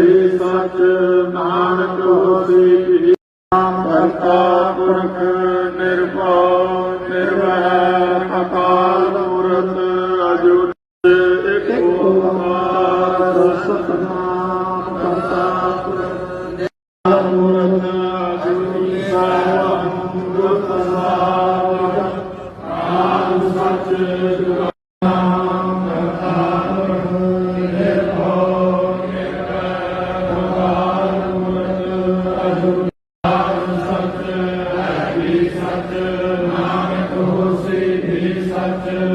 ਰਹੇ ਸਚ ਨਾਨਕ ਹੋਸੀ ਜੀ। ਕਰਤਾ ਪੁਰਖ ਨਿਰਭਉ ਨਿਰਵੈਰ ਅਕਾਲ ਮੂਰਤ ਅਜੂਤ। ਇੱਕ ਓੰਕਾਰ ਸਤਿ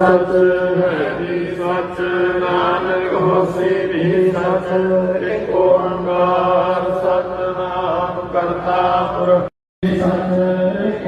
ਸਤ ਹਰਿ ਸਤ ਨਾਨਕ ਹੋਸੀ ਵੀ ਸਤ ਇੱਕ ਓੰਕਾਰ ਸਤਨਾਮ ਕਰਤਾ ਪੁਰਖ ਸਤ ਇੱਕ